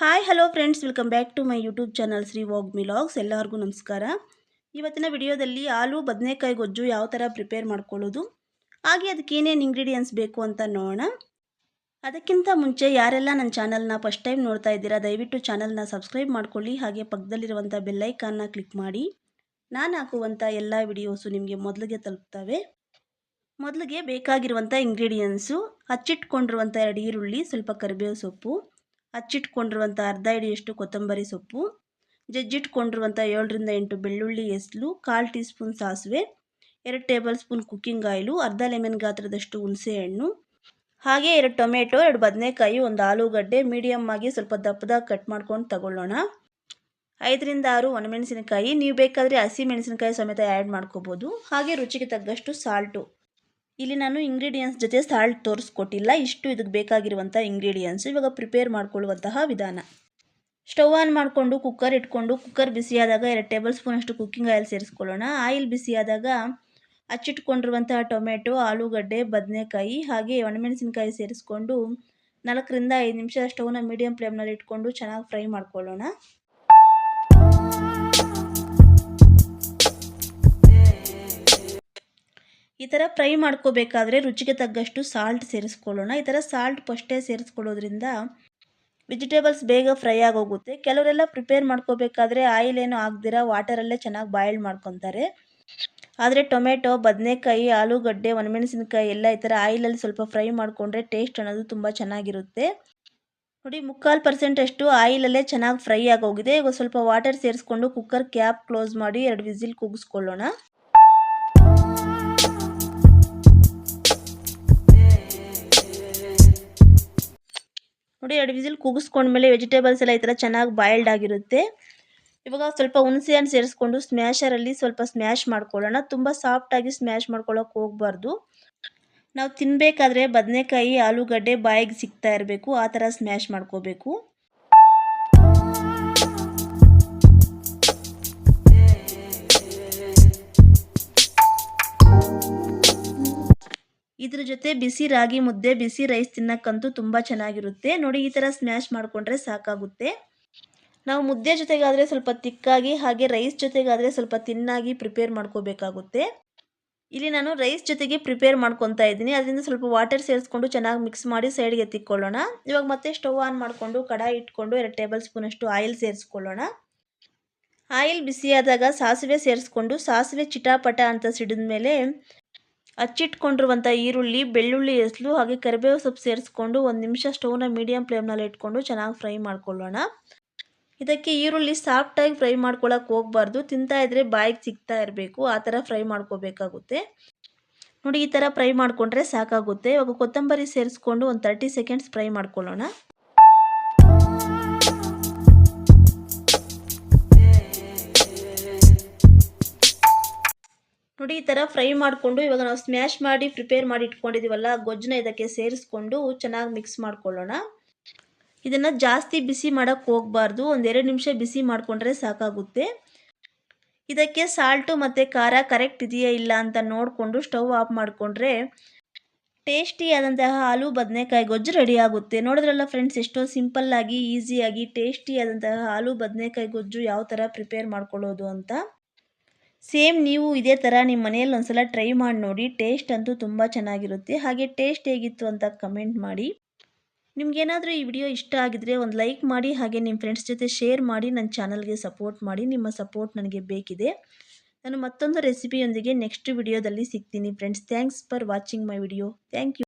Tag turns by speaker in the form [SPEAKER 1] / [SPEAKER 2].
[SPEAKER 1] Hi hello friends welcome back to my YouTube channel Shri ವಾಗ್ ಮಿಲಾಗ್ಸ್ ಎಲ್ಲರಿಗೂ ನಮಸ್ಕಾರ. ಇವತ್ತಿನ ವಿಡಿಯೋದಲ್ಲಿ ಆಲೂ, ಬದನೆಕಾಯಿ ಗೊಜ್ಜು ಯಾವ ಥರ ಪ್ರಿಪೇರ್ ಮಾಡ್ಕೊಳ್ಳೋದು, ಹಾಗೆ ಅದಕ್ಕೆ ಏನೇನು ಇಂಗ್ರೀಡಿಯೆಂಟ್ಸ್ ಬೇಕು ಅಂತ ನೋಡೋಣ. ಅದಕ್ಕಿಂತ ಮುಂಚೆ ಯಾರೆಲ್ಲ ನನ್ನ ಚಾನಲ್ನ ಫಸ್ಟ್ ಟೈಮ್ ನೋಡ್ತಾ ಇದ್ದೀರಾ, ದಯವಿಟ್ಟು ಚಾನಲ್ನ ಸಬ್ಸ್ಕ್ರೈಬ್ ಮಾಡ್ಕೊಳ್ಳಿ, ಹಾಗೆ ಪಕ್ಕದಲ್ಲಿರುವಂಥ ಬೆಲ್ಲೈಕಾನ್ನ ಕ್ಲಿಕ್ ಮಾಡಿ. ನಾನು ಹಾಕುವಂಥ ಎಲ್ಲ ವಿಡಿಯೋಸು ನಿಮಗೆ ಮೊದಲಿಗೆ ತಲುಪ್ತವೆ. ಮೊದಲಿಗೆ ಬೇಕಾಗಿರುವಂಥ ಇಂಗ್ರೀಡಿಯೆಂಟ್ಸು ಹಚ್ಚಿಟ್ಕೊಂಡಿರುವಂಥ ಎರಡು ಈರುಳ್ಳಿ, ಸ್ವಲ್ಪ ಕರಿಬೇವು ಸೊಪ್ಪು ಹಚ್ಚಿಟ್ಕೊಂಡಿರುವಂಥ ಅರ್ಧ ಹಿಡಿಯಷ್ಟು ಕೊತ್ತಂಬರಿ ಸೊಪ್ಪು, ಜಜ್ಜಿಟ್ಕೊಂಡಿರುವಂಥ ಏಳರಿಂದ ಎಂಟು ಬೆಳ್ಳುಳ್ಳಿ ಎಸಲು ಕಾಲು ಟೀ ಸ್ಪೂನ್ ಸಾಸಿವೆ, ಎರಡು ಟೇಬಲ್ ಸ್ಪೂನ್ ಕುಕ್ಕಿಂಗ್ ಆಯಿಲು, ಅರ್ಧ ಲೆಮನ್ ಗಾತ್ರದಷ್ಟು ಹುಣಸೆಹಣ್ಣು ಹಾಗೆ ಎರಡು ಟೊಮೆಟೊ, ಎರಡು ಬದನೆಕಾಯಿ, ಒಂದು ಆಲೂಗಡ್ಡೆ, ಮೀಡಿಯಮ್ ಆಗಿ ಸ್ವಲ್ಪ ದಪ್ಪದಾಗ ಕಟ್ ಮಾಡ್ಕೊಂಡು ತಗೊಳ್ಳೋಣ. ಐದರಿಂದ ಆರು ಒಣಮೆಣಸಿನಕಾಯಿ, ನೀವು ಬೇಕಾದರೆ ಹಸಿ ಮೆಣಸಿನಕಾಯಿ ಸಮೇತ ಆ್ಯಡ್ ಮಾಡ್ಕೋಬೋದು. ಹಾಗೆ ರುಚಿಗೆ ತಗ್ಗಷ್ಟು ಸಾಲ್ಟು. ಇಲ್ಲಿ ನಾನು ಇಂಗ್ರೀಡಿಯೆಂಟ್ಸ್ ಜೊತೆ ಸಾಲ್ಟ್ ತೋರಿಸ್ಕೊಟ್ಟಿಲ್ಲ, ಇಷ್ಟು ಇದಕ್ಕೆ ಬೇಕಾಗಿರುವಂಥ ಇಂಗ್ರೀಡಿಯೆಂಟ್ಸ್ ಇವಾಗ ಪ್ರಿಪೇರ್ ಮಾಡ್ಕೊಳ್ಳುವಂತಹ ವಿಧಾನ. ಸ್ಟವ್ ಆನ್ ಮಾಡಿಕೊಂಡು ಕುಕ್ಕರ್ ಇಟ್ಕೊಂಡು ಕುಕ್ಕರ್ ಬಿಸಿಯಾದಾಗ ಎರಡು ಟೇಬಲ್ ಸ್ಪೂನಷ್ಟು ಕುಕ್ಕಿಂಗ್ ಆಯಿಲ್ ಸೇರಿಸ್ಕೊಳ್ಳೋಣ. ಆಯಿಲ್ ಬಿಸಿಯಾದಾಗ ಹಚ್ಚಿಟ್ಕೊಂಡಿರುವಂತಹ ಟೊಮೆಟೊ, ಆಲೂಗಡ್ಡೆ, ಬದನೆಕಾಯಿ ಹಾಗೆ ಒಣಮೆಣಸಿನಕಾಯಿ ಸೇರಿಸ್ಕೊಂಡು ನಾಲ್ಕರಿಂದ ಐದು ನಿಮಿಷ ಸ್ಟವ್ನ ಮೀಡಿಯಮ್ ಫ್ಲೇಮ್ನಲ್ಲಿ ಇಟ್ಕೊಂಡು ಚೆನ್ನಾಗಿ ಫ್ರೈ ಮಾಡ್ಕೊಳ್ಳೋಣ. ಥರ ಫ್ರೈ ಮಾಡ್ಕೋಬೇಕಾದ್ರೆ ರುಚಿಗೆ ತಗ್ಗಷ್ಟು ಸಾಲ್ಟ್ ಸೇರಿಸ್ಕೊಳ್ಳೋಣ. ಈ ಥರ ಸಾಲ್ಟ್ ಫಸ್ಟೇ ಸೇರಿಸ್ಕೊಳ್ಳೋದ್ರಿಂದ ವೆಜಿಟೇಬಲ್ಸ್ ಬೇಗ ಫ್ರೈ ಆಗೋಗುತ್ತೆ. ಕೆಲವರೆಲ್ಲ ಪ್ರಿಪೇರ್ ಮಾಡ್ಕೋಬೇಕಾದ್ರೆ ಆಯಿಲ್ ಏನು ಹಾಕ್ದಿರ ವಾಟರಲ್ಲೇ ಚೆನ್ನಾಗಿ ಬಾಯ್ಲ್ ಮಾಡ್ಕೊತಾರೆ. ಆದರೆ ಟೊಮೆಟೊ, ಬದನೆಕಾಯಿ, ಆಲೂಗಡ್ಡೆ, ಒಣಮೆಣಸಿನಕಾಯಿ ಎಲ್ಲ ಈ ಥರ ಆಯಿಲಲ್ಲಿ ಸ್ವಲ್ಪ ಫ್ರೈ ಮಾಡಿಕೊಂಡ್ರೆ ಟೇಸ್ಟ್ ಅನ್ನೋದು ತುಂಬ ಚೆನ್ನಾಗಿರುತ್ತೆ. ನೋಡಿ, ಮುಕ್ಕಾಲು ಪರ್ಸೆಂಟಷ್ಟು ಆಯಿಲಲ್ಲೇ ಚೆನ್ನಾಗಿ ಫ್ರೈ ಆಗೋಗಿದೆ. ಈಗ ಸ್ವಲ್ಪ ವಾಟರ್ ಸೇರಿಸ್ಕೊಂಡು ಕುಕ್ಕರ್ ಕ್ಯಾಪ್ ಕ್ಲೋಸ್ ಮಾಡಿ ಎರಡು ವಿಸಿಲ್ ಕೂಗಿಸ್ಕೊಳ್ಳೋಣ. ನೋಡಿ, ಎರಡು ವಿಸಿಲ್ ಕೂಗಿಸ್ಕೊಂಡ್ಮೇಲೆ ವೆಜಿಟೇಬಲ್ಸ್ ಎಲ್ಲ ಈ ಥರ ಚೆನ್ನಾಗಿ ಬಾಯ್ಲ್ಡ್ ಆಗಿರುತ್ತೆ. ಇವಾಗ ಸ್ವಲ್ಪ ಹುಣಸೆ ಹಣ್ಣು ಸೇರಿಸ್ಕೊಂಡು ಸ್ಮ್ಯಾಶರಲ್ಲಿ ಸ್ವಲ್ಪ ಸ್ಮ್ಯಾಶ್ ಮಾಡ್ಕೊಳ್ಳೋಣ. ತುಂಬ ಸಾಫ್ಟಾಗಿ ಸ್ಮ್ಯಾಶ್ ಮಾಡ್ಕೊಳ್ಳೋಕೆ ಹೋಗ್ಬಾರ್ದು. ನಾವು ತಿನ್ನಬೇಕಾದ್ರೆ ಬದನೆಕಾಯಿ, ಆಲೂಗಡ್ಡೆ ಬಾಯಿಗೆ ಸಿಗ್ತಾ ಇರಬೇಕು. ಆ ಥರ ಸ್ಮ್ಯಾಶ್ ಮಾಡ್ಕೋಬೇಕು. ಇದ್ರ ಜೊತೆ ಬಿಸಿ ರಾಗಿ ಮುದ್ದೆ, ಬಿಸಿ ರೈಸ್ ತಿನ್ನಕ್ಕಂತೂ ತುಂಬ ಚೆನ್ನಾಗಿರುತ್ತೆ. ನೋಡಿ, ಈ ಥರ ಸ್ಮ್ಯಾಶ್ ಮಾಡಿಕೊಂಡ್ರೆ ಸಾಕಾಗುತ್ತೆ. ನಾವು ಮುದ್ದೆ ಜೊತೆಗಾದರೆ ಸ್ವಲ್ಪ ತಿಕ್ಕಾಗಿ, ಹಾಗೆ ರೈಸ್ ಜೊತೆಗಾದರೆ ಸ್ವಲ್ಪ ತಿನ್ನಾಗಿ ಪ್ರಿಪೇರ್ ಮಾಡ್ಕೋಬೇಕಾಗುತ್ತೆ. ಇಲ್ಲಿ ನಾನು ರೈಸ್ ಜೊತೆಗೆ ಪ್ರಿಪೇರ್ ಮಾಡ್ಕೊತಾ ಇದ್ದೀನಿ. ಅದರಿಂದ ಸ್ವಲ್ಪ ವಾಟರ್ ಸೇರಿಸ್ಕೊಂಡು ಚೆನ್ನಾಗಿ ಮಿಕ್ಸ್ ಮಾಡಿ ಸೈಡ್ಗೆ ಎತ್ತಿಕೊಳ್ಳೋಣ ಇವಾಗ ಮತ್ತೆ ಸ್ಟವ್ ಆನ್ ಮಾಡಿಕೊಂಡು, ಕಡಾಯಿ ಇಟ್ಕೊಂಡು ಎರಡು ಟೇಬಲ್ ಸ್ಪೂನಷ್ಟು ಆಯಿಲ್ ಸೇರಿಸ್ಕೊಳ್ಳೋಣ. ಆಯಿಲ್ ಬಿಸಿಯಾದಾಗ ಸಾಸಿವೆ ಸೇರಿಸ್ಕೊಂಡು, ಸಾಸಿವೆ ಚಿಟಾಪಟ ಅಂತ ಸಿಡಿದ ಮೇಲೆ ಹಚ್ಚಿಟ್ಕೊಂಡಿರುವಂಥ ಈರುಳ್ಳಿ, ಬೆಳ್ಳುಳ್ಳಿ ಎಸಲು ಹಾಗೆ ಕರಿಬೇವು ಸೊಪ್ಪು ಸೇರಿಸ್ಕೊಂಡು ಒಂದು ನಿಮಿಷ ಸ್ಟೌವ್ನ ಮೀಡಿಯಮ್ ಫ್ಲೇಮ್ನಲ್ಲಿ ಇಟ್ಕೊಂಡು ಚೆನ್ನಾಗಿ ಫ್ರೈ ಮಾಡ್ಕೊಳ್ಳೋಣ. ಇದಕ್ಕೆ ಈರುಳ್ಳಿ ಸಾಫ್ಟಾಗಿ ಫ್ರೈ ಮಾಡ್ಕೊಳ್ಳೋಕೆ ಹೋಗ್ಬಾರ್ದು. ತಿಂತಾ ಇದ್ರೆ ಬಾಯಿಗೆ ಸಿಗ್ತಾ ಇರಬೇಕು. ಆ ಥರ ಫ್ರೈ ಮಾಡ್ಕೋಬೇಕಾಗುತ್ತೆ. ನೋಡಿ ಈ ಥರ ಫ್ರೈ ಮಾಡಿಕೊಂಡ್ರೆ ಸಾಕಾಗುತ್ತೆ. ಇವಾಗ ಕೊತ್ತಂಬರಿ ಸೇರಿಸ್ಕೊಂಡು ಒಂದು ತರ್ಟಿ ಸೆಕೆಂಡ್ಸ್ ಫ್ರೈ ಮಾಡ್ಕೊಳ್ಳೋಣ. ಈ ಥರ ಫ್ರೈ ಮಾಡಿಕೊಂಡು ಇವಾಗ ನಾವು ಸ್ಮ್ಯಾಶ್ ಮಾಡಿ ಪ್ರಿಪೇರ್ ಮಾಡಿ ಇಟ್ಕೊಂಡಿದ್ದೀವಲ್ಲ ಗೊಜ್ಜನ್ನ ಇದಕ್ಕೆ ಸೇರಿಸ್ಕೊಂಡು ಚೆನ್ನಾಗಿ ಮಿಕ್ಸ್ ಮಾಡ್ಕೊಳ್ಳೋಣ. ಇದನ್ನು ಜಾಸ್ತಿ ಬಿಸಿ ಮಾಡೋಕ್ಕೆ ಹೋಗಬಾರ್ದು ಒಂದೆರಡು ನಿಮಿಷ ಬಿಸಿ ಮಾಡಿಕೊಂಡ್ರೆ ಸಾಕಾಗುತ್ತೆ. ಇದಕ್ಕೆ ಸಾಲ್ಟು ಮತ್ತು ಖಾರ ಕರೆಕ್ಟ್ ಇದೆಯಾ ಇಲ್ಲ ಅಂತ ನೋಡಿಕೊಂಡು ಸ್ಟವ್ ಆಫ್ ಮಾಡಿಕೊಂಡ್ರೆ ಟೇಸ್ಟಿಯಾದಂತಹ ಆಲೂ ಬದನೆಕಾಯಿ ಗೊಜ್ಜು ರೆಡಿ ಆಗುತ್ತೆ. ನೋಡಿದ್ರಲ್ಲ ಫ್ರೆಂಡ್ಸ್ ಎಷ್ಟೋ ಸಿಂಪಲ್ಲಾಗಿ ಈಸಿಯಾಗಿ ಟೇಸ್ಟಿಯಾದಂತಹ ಆಲೂ ಬದನೆಕಾಯಿ ಗೊಜ್ಜು ಯಾವ ಥರ ಪ್ರಿಪೇರ್ ಮಾಡ್ಕೊಳ್ಳೋದು ಅಂತ. ಸೇಮ್ ನೀವು ಇದೇ ಥರ ನಿಮ್ಮ ಮನೆಯಲ್ಲಿ ಒಂದ್ಸಲ ಟ್ರೈ ಮಾಡಿ ನೋಡಿ ಟೇಸ್ಟ್ ಅಂತೂ ತುಂಬ ಚೆನ್ನಾಗಿರುತ್ತೆ. ಹಾಗೆ ಟೇಸ್ಟ್ ಹೇಗಿತ್ತು ಅಂತ ಕಮೆಂಟ್ ಮಾಡಿ. ನಿಮ್ಗೇನಾದರೂ ಈ ವಿಡಿಯೋ ಇಷ್ಟ ಆಗಿದ್ರೆ ಒಂದು ಲೈಕ್ ಮಾಡಿ, ಹಾಗೆ ನಿಮ್ಮ ಫ್ರೆಂಡ್ಸ್ ಜೊತೆ ಶೇರ್ ಮಾಡಿ ನನ್ನ ಚಾನಲ್ಗೆ ಸಪೋರ್ಟ್ ಮಾಡಿ. ನಿಮ್ಮ ಸಪೋರ್ಟ್ ನನಗೆ ಬೇಕಿದೆ. ನಾನು ಮತ್ತೊಂದು ರೆಸಿಪಿಯೊಂದಿಗೆ ನೆಕ್ಸ್ಟ್ ವಿಡಿಯೋದಲ್ಲಿ ಸಿಗ್ತೀನಿ friends thanks for watching my video thank you